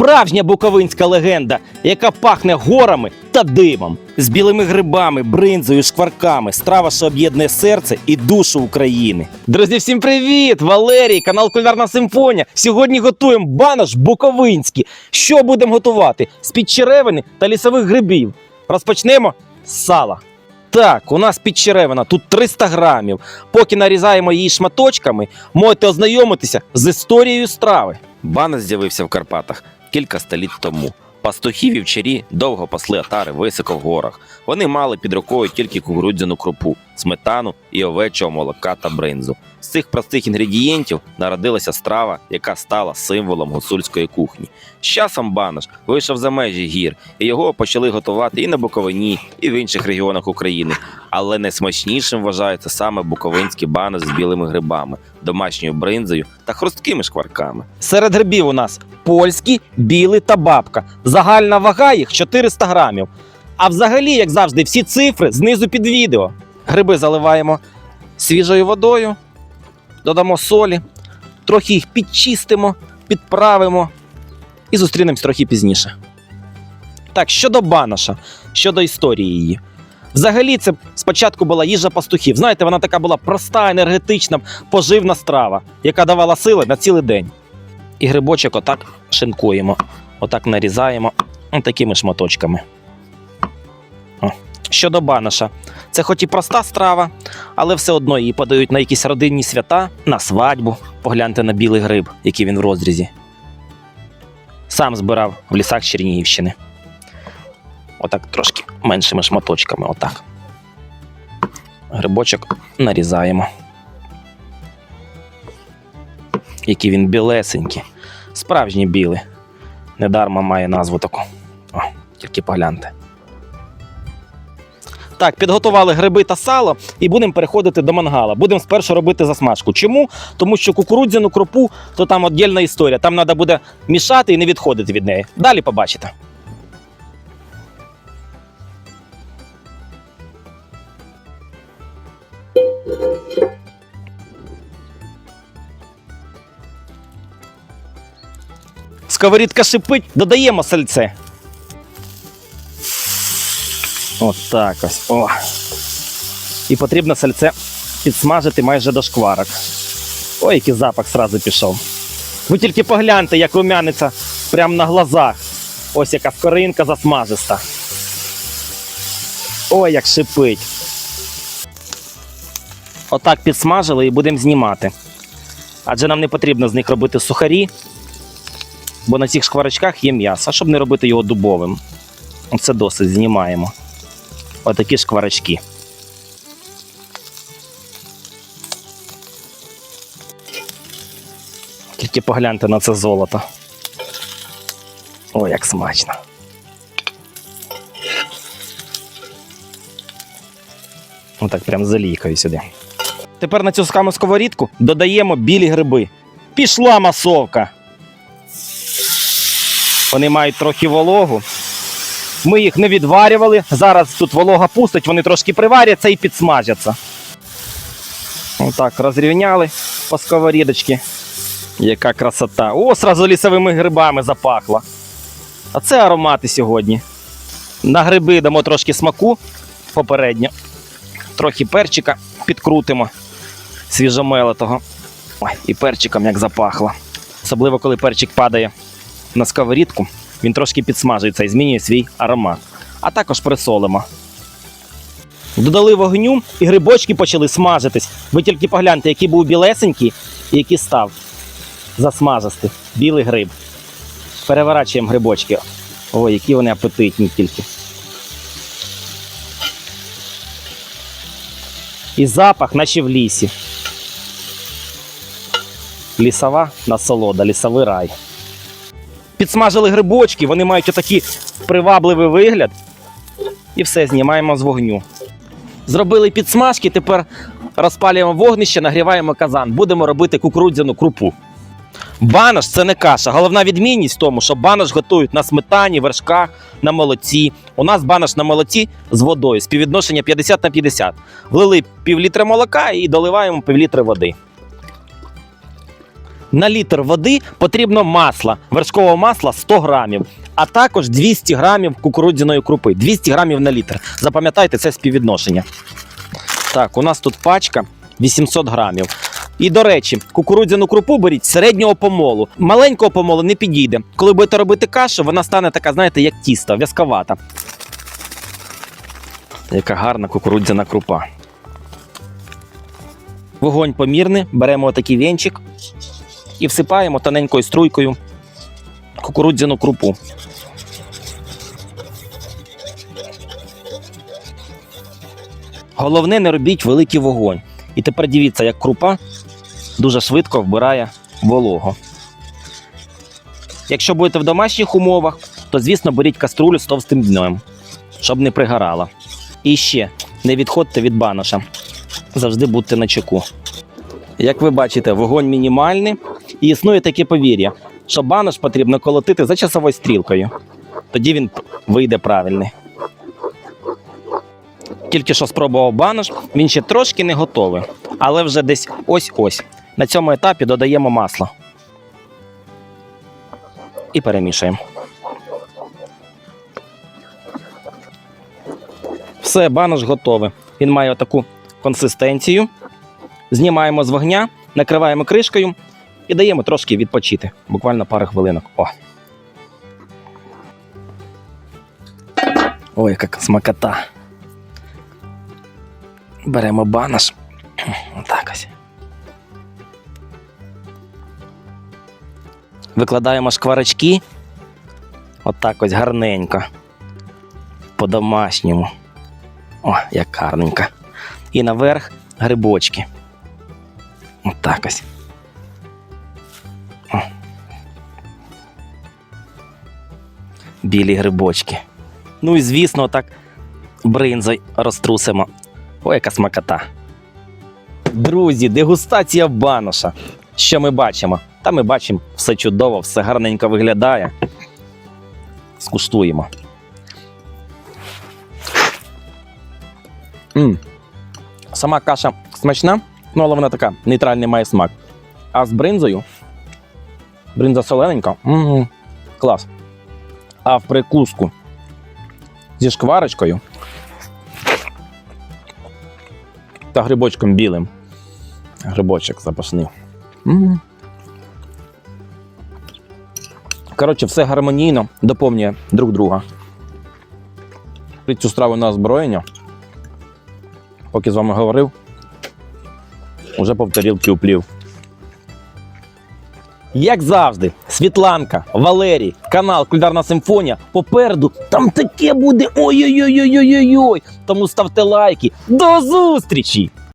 Справжня буковинська легенда, яка пахне горами та димом, з білими грибами, бринзою, шкварками, страва, що об'єднує серце і душу України. Друзі, всім привіт! Валерій, канал Кулінарна Симфонія. Сьогодні готуємо банош буковинський. Що будемо готувати? З-під черевини та лісових грибів. Розпочнемо з сала. Так, у нас підчеревина, тут 300 грамів. Поки нарізаємо її шматочками, можете ознайомитися з історією страви. Банош з'явився в Карпатах кілька століть тому. Пастухи вівчарі довго пасли отари високо в горах. Вони мали під рукою тільки кукурудзяну крупу, сметану і овечого молока та бринзу. З цих простих інгредієнтів народилася страва, яка стала символом гуцульської кухні. З часом банош вийшов за межі гір, і його почали готувати і на Буковині, і в інших регіонах України. Але найсмачнішим вважається саме буковинський банош з білими грибами, домашньою бринзою та хрусткими шкварками. Серед грибів у нас польські, білий та бабка. Загальна вага їх 400 грамів. А взагалі, як завжди, всі цифри знизу під відео. Гриби заливаємо свіжою водою, додамо солі, трохи їх підчистимо, підправимо і зустрінемось трохи пізніше. Так, щодо баноша, щодо історії її. Взагалі, це спочатку була їжа пастухів. Знаєте, вона така була проста, енергетична, поживна страва, яка давала сили на цілий день. І грибочок отак шинкуємо, отак нарізаємо такими шматочками. О. Щодо баноша, це хоч і проста страва, але все одно її подають на якісь родинні свята, на свадьбу. Погляньте на білий гриб, який він в розрізі. Сам збирав в лісах Чернігівщини. Отак трошки меншими шматочками. Отак. Грибочок нарізаємо. Який він білесенький. Справжній білий. Недарма має назву таку. О, тільки погляньте. Так, підготували гриби та сало і будемо переходити до мангала. Будемо спершу робити засмажку. Чому? Тому що кукурудзяну кропу то там віддільна історія. Там треба буде мішати і не відходити від неї. Далі побачите. Сковорідка шипить, додаємо сальце. Отак ось. О. І потрібно сальце підсмажити майже до шкварок. Ой, який запах сразу пішов. Ви тільки погляньте, як румяниться прямо на глазах. Ось яка скоринка засмажиста. Ой, як шипить. Отак підсмажили і будемо знімати. Адже нам не потрібно з них робити сухарі, бо на цих шкварочках є м'ясо, щоб не робити його дубовим. Це досить знімаємо. Отакі шкварочки. Тільки погляньте на це золото. О, як смачно. Отак прям залікаю сюди. Тепер на цю саму сковорідку додаємо білі гриби. Пішла масовка. Вони мають трохи вологу. Ми їх не відварювали. Зараз тут волога пустить, вони трошки приваряться і підсмажаться. Отак розрівняли по сковорідочці. Яка красота. О, сразу лісовими грибами запахло. А це аромати сьогодні. На гриби дамо трошки смаку попередньо. Трохи перчика підкрутимо свіжомелотого. Ой, і перчиком як запахло. Особливо, коли перчик падає на сковорідку, він трошки підсмажується і змінює свій аромат. А також присолимо. Додали вогню і грибочки почали смажитись. Ви тільки погляньте, який був білесенький і який став засмажистий. Білий гриб. Переворачуємо грибочки. Ой, які вони апетитні тільки. І запах, наче в лісі. Лісова насолода, лісовий рай. Підсмажили грибочки, вони мають отакий привабливий вигляд. І все, знімаємо з вогню. Зробили підсмажки, тепер розпалюємо вогнище, нагріваємо казан. Будемо робити кукурудзяну крупу. Банош це не каша. Головна відмінність в тому, що банош готують на сметані, вершках, на молоці. У нас банош на молоці з водою, співвідношення 50 на 50. Влили півлітра молока і доливаємо півлітри води. На літр води потрібно масло, вершкового масла 100 грамів, а також 200 грамів кукурудзяної крупи. 200 грамів на літр. Запам'ятайте це співвідношення. Так, у нас тут пачка 800 грамів. І до речі, кукурудзяну крупу беріть середнього помолу. Маленького помолу не підійде. Коли будете робити кашу, вона стане така, знаєте, як тісто, в'язковата. Яка гарна кукурудзяна крупа. Вогонь помірний, беремо отакий вінчик і всипаємо тоненькою струйкою кукурудзяну крупу. Головне, не робіть великий вогонь. І тепер дивіться, як крупа дуже швидко вбирає вологу. Якщо будете в домашніх умовах, то звісно беріть каструлю з товстим дном, щоб не пригорала. І ще не відходьте від баноша. Завжди будьте на чеку. Як ви бачите, вогонь мінімальний, і існує таке повір'я, що банош потрібно колотити за часовою стрілкою. Тоді він вийде правильний. Тільки що спробував банош, він ще трошки не готовий, але вже десь ось-ось. На цьому етапі додаємо масло. І перемішуємо. Все, банош готовий. Він має таку консистенцію. Знімаємо з вогня, накриваємо кришкою і даємо трошки відпочити. Буквально пару хвилинок. О. Ой, яка смакота. Беремо банаш. Отак ось. Викладаємо шкварочки. Отак ось гарненько. По-домашньому. О, як гарненько. І наверх грибочки. Отак ось. Білі грибочки. Ну і звісно, так бринзою розтрусимо. Ой, яка смакота. Друзі, дегустація баноша. Що ми бачимо? Та ми бачимо все чудово, все гарненько виглядає. Скуштуємо. м Сама каша смачна, ну але вона така нейтральний має смак. А з бринзою. Бринза солененька. м клас. А в прикуску зі шкварочкою та грибочком білим. Грибочок запашний. Коротше, все гармонійно доповнює друг друга. Цю страву на озброєння. Поки з вами говорив, уже повторілки уплів. Як завжди, Світланка, Валерій, канал Кульдарна Симфонія. Попереду там таке буде ой-ой-ой-ой-ой-ой. Тому ставте лайки. До зустрічі!